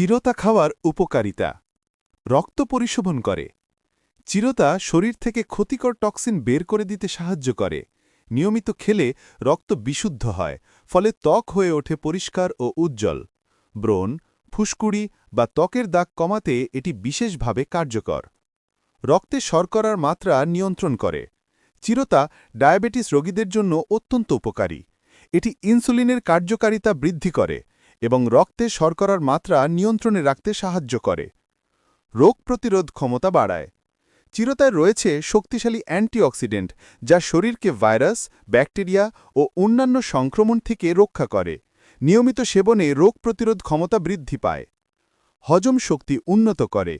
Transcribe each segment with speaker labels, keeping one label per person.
Speaker 1: চিরতা খাওয়ার উপকারিতা। রক্ত পরিশোভন করে। চিরতা শরীর থেকে ক্ষতিকর টক্সিন বের করে দিতে সাহায্য করে। নিয়মিত খেলে রক্ত বিশুদ্ধ হয়, ফলে ত্বক হয়ে ওঠে পরিষ্কার ও উজ্জ্বল। ব্রণ, ফুসকুড়ি বা ত্বকের দাগ কমাতে এটি বিশেষভাবে কার্যকর। রক্তে শর্করার মাত্রা নিয়ন্ত্রণ করে। চিরতা ডায়াবেটিস রোগীদের জন্য অত্যন্ত উপকারী। এটি ইনসুলিনের কার্যকারিতা বৃদ্ধি করে। এবং রক্তে শর্করার মাত্রা নিয়ন্ত্রণে রাখতে সাহায্য করে। রোগ প্রতিরোধ ক্ষমতা বাড়ায়। চিরতায় রয়েছে শক্তিশালী অ্যান্টিঅক্সিডেন্ট যা শরীরকে ভাইরাস, ব্যাকটেরিয়া ও অন্যান্য সংক্রমণ থেকে রক্ষা করে। নিয়মিত সেবনে রোগ প্রতিরোধ ক্ষমতা বৃদ্ধি পায়। হজম শক্তি উন্নত করে,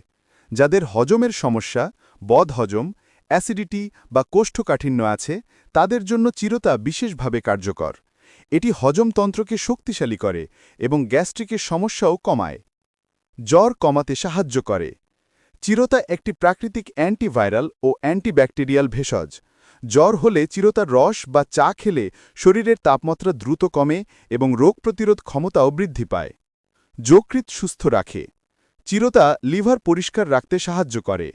Speaker 1: যাদের হজমের সমস্যা বদহজম অ্যাসিডিটি বা কোষ্ঠকাঠিন্য আছে, তাদের জন্য চিরতা বিশেষভাবে কার্যকর। এটি হজমতন্ত্রকে শক্তিশালী করে এবং গ্যাস্ট্রিকের সমস্যাও কমায়। জ্বর কমাতে সাহায্য করে। চিরতা একটি প্রাকৃতিক অ্যান্টিভাইরাল ও অ্যান্টিব্যাকটেরিয়াল ভেষজ। জ্বর হলে চিরতার রস বা চা খেলে শরীরের তাপমাত্রা দ্রুত কমে এবং রোগ প্রতিরোধ ক্ষমতাও বৃদ্ধি পায়। যকৃৎ সুস্থ রাখে। চিরতা লিভার পরিষ্কার রাখতে সাহায্য করে।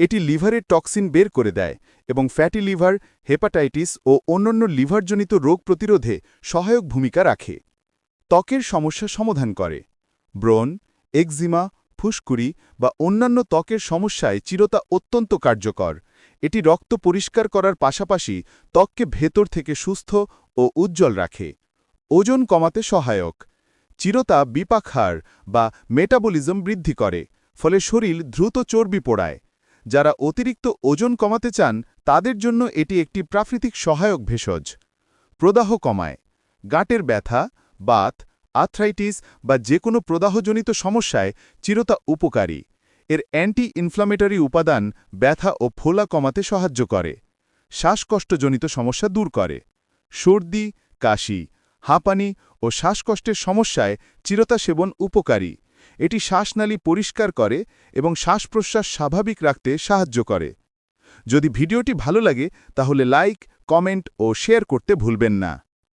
Speaker 1: এটি লিভারের টক্সিন বের করে দেয় এবং ফ্যাটি লিভার, হেপাটাইটিস ও অন্যান্য লিভারজনিত রোগ প্রতিরোধে সহায়ক ভূমিকা রাখে। ত্বকের সমস্যা সমাধান করে। ব্রণ এক্সিমা ফুসকুড়ি বা অন্যান্য ত্বকের সমস্যায় চিরতা অত্যন্ত কার্যকর। এটি রক্ত পরিষ্কার করার পাশাপাশি ত্বককে ভেতর থেকে সুস্থ ও উজ্জ্বল রাখে। ওজন কমাতে সহায়ক। চিরতা বিপাকহার বা মেটাবলিজম বৃদ্ধি করে, ফলে শরীর দ্রুত চর্বি পোড়ায়। যারা অতিরিক্ত ওজন কমাতে চান, তাদের জন্য এটি একটি প্রাকৃতিক সহায়ক ভেষজ। প্রদাহ কমায়, গাঁটের ব্যথা, বাত, আর্থ্রাইটিস বা যে কোনো প্রদাহজনিত সমস্যায় চিরতা উপকারী। এর অ্যান্টি ইনফ্লামেটরি উপাদান ব্যথা ও ফোলা কমাতে সাহায্য করে, শ্বাসকষ্টজনিত সমস্যা দূর করে। সর্দি, কাশি, হাঁপানি ও শ্বাসকষ্টের সমস্যায় চিরতা সেবন উপকারী। এটি শ্বাসনালী পরিষ্কার করে এবং শ্বাস প্রশ্বাস স্বাভাবিক রাখতে সাহায্য করে। যদি ভিডিওটি ভালো লাগে, তাহলে লাইক, কমেন্ট ও শেয়ার করতে ভুলবেন না।